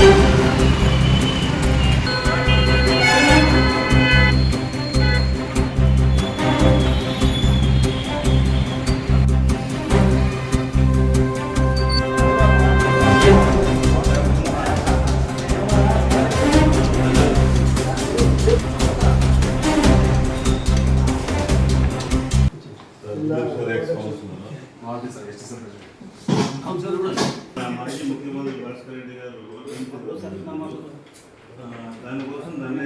Gracias. మాజీ ముఖ్యమంత్రి భాస్కర్ రెడ్డి గారు దానికోసం దాన్ని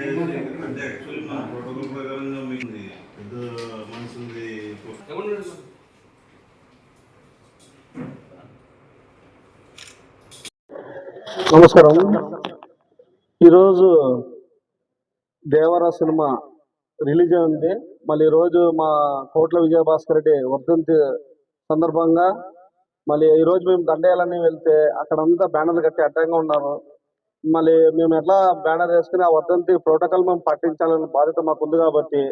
అంటే యాక్చువల్లీ మా ప్రోటోకాల్ ప్రకారంగా మీకు పెద్ద మనసుంది నమస్కారం. ఈరోజు దేవర సినిమా రిలీజ్ అయింది. మళ్ళీ ఈరోజు మా కోట్ల విజయభాస్కర్ రెడ్డి వర్ధంతి సందర్భంగా మళ్ళీ ఈరోజు మేము దండేయాలని వెళ్తే అక్కడంతా బ్యానర్లు కట్టి అడ్డంగా ఉన్నారు. మళ్ళీ మేము ఎట్లా బ్యానర్ వేసుకుని ఆ వర్ధంతి ప్రోటోకాల్ మేము పాటించాలనే బాధ్యత మాకు ఉంది కాబట్టి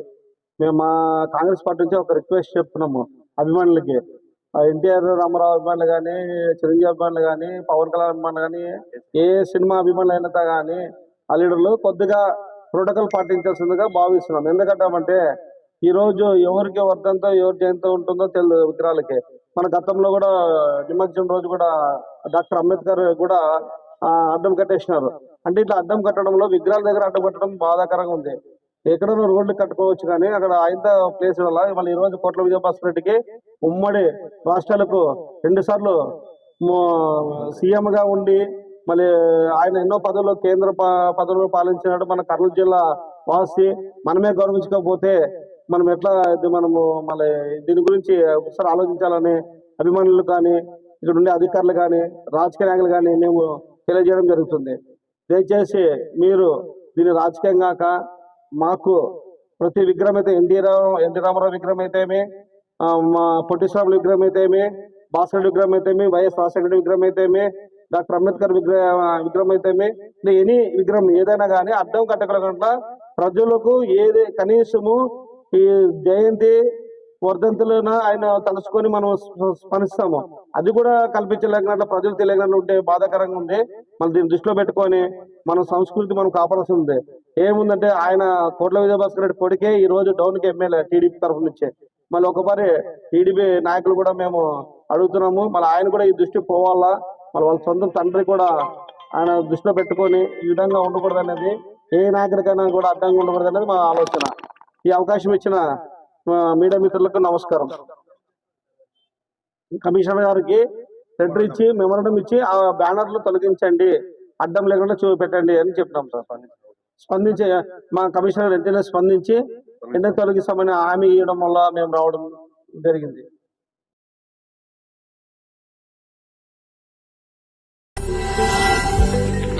మేము మా కాంగ్రెస్ పార్టీ నుంచి ఒక రిక్వెస్ట్ చెప్తున్నాము అభిమానులకి. ఎన్టీఆర్ రామారావు అభిమానులు కానీ చిరంజీవి అభిమానులు కానీ పవన్ కళ్యాణ్ అభిమానులు కానీ ఏ సినిమా అభిమానులు అయినా కానీ ఆ లీడర్లు కొద్దిగా ప్రోటోకాల్ పాటించాల్సిందిగా భావిస్తున్నాం. ఎందుకంటామంటే ఈ రోజు ఎవరికి వర్ధంతో ఎవరి జయంతో ఉంటుందో తెలు విగ్రహాలకి. మన గతంలో కూడా నిమజ్జనం రోజు కూడా డాక్టర్ అంబేద్కర్ కూడా అడ్డం కట్టేసినారు. అంటే ఇట్లా అడ్డం కట్టడంలో విగ్రహాల దగ్గర అడ్డం కట్టడం బాధాకరంగా ఉంది. ఎక్కడో రోడ్లు కట్టుకోవచ్చు కానీ అక్కడ ఆయన ప్లేస్ వల్ల మళ్ళీ ఈ రోజు కోట్ల విజయభాస్కర్ రెడ్డికి ఉమ్మడి రాష్ట్రాలకు రెండు సార్లు సీఎం గా ఉండి మళ్ళీ ఆయన ఎన్నో పదవులు కేంద్ర ప- పదవులు పాలించినాడు మన కర్నూలు జిల్లా వాసి. మనమే గౌరవించకపోతే మనం ఎట్లా ఇది మనము మళ్ళీ దీని గురించి ఒకసారి ఆలోచించాలని అభిమానులు కానీ ఇక్కడ ఉండే అధికారులు కానీ రాజకీయ నాయకులు కానీ మేము తెలియజేయడం జరుగుతుంది. దయచేసి మీరు దీన్ని రాజకీయం కాక మాకు ప్రతి విగ్రహం అయితే ఎన్టీ రావు ఎన్టీ రామారావు విగ్రహం అయితేమి మా పొట్టి విగ్రహం అయితేమి భాస్కర్ విగ్రహం అయితేమి వైఎస్ రాజశేఖర విగ్రహం అయితేమి డాక్టర్ అంబేద్కర్ విగ్రహ విగ్రహం అయితేమి ఎనీ విగ్రహం ఏదైనా కానీ అడ్డం కట్టగలకుండా ప్రజలకు ఏది కనీసము ఈ జయంతి వర్ధంతులను ఆయన తలుచుకొని మనం స్ప- స్మరిస్తాము అది కూడా కల్పించలేకుండా ప్రజలు తెలియకుండా ఉంటే బాధాకరంగా ఉంది. మళ్ళీ దీన్ని దృష్టిలో పెట్టుకొని మన సంస్కృతి మనం కాపాడాల్సి ఉంది. ఏముందంటే ఆయన కోట్ల విజయభాస్కర్ రెడ్డి కొడుకే ఈ రోజు డౌన్కి ఎమ్మెల్యే టీడీపీ తరఫు నుంచి. మళ్ళీ ఒకసారి టీడీపీ నాయకులు కూడా మేము అడుగుతున్నాము. మళ్ళీ ఆయన కూడా ఈ దృష్టి పోవాలా? మళ్ళీ వాళ్ళ సొంత తండ్రి కూడా ఆయన దృష్టిలో పెట్టుకొని ఈ విధంగా ఉండకూడదు అనేది ఏ నాయకుడికైనా కూడా అడ్డంగా ఉండకూడదు అనేది మా ఆలోచన. ఈ అవకాశం ఇచ్చిన మీడియా మిత్రులకు నమస్కారం. కమిషనర్ గారికి లెటర్ ఇచ్చి మెమోరండం ఇచ్చి ఆ బ్యానర్లు తొలగించండి. అడ్డం లేకుండా చూపెట్టండి అని చెప్పినాం సార్. స్పందించి మా కమిషనర్ వెంటనే స్పందించి వెంటనే తొలగిస్తామని హామీ ఇవ్వడం వల్ల మేము రావడం జరిగింది.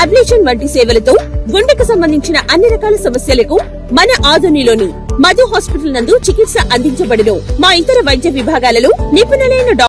ablation వంటి సేవలతో గుండెకు సంబంధించిన అన్ని రకాల సమస్యలకు మన ఆధునిలోని మధు హాస్పిటల్ నందు చికిత్స అందించబడును. మా ఇతర వైద్య విభాగాలలో నిపుణులైన డాక్టర్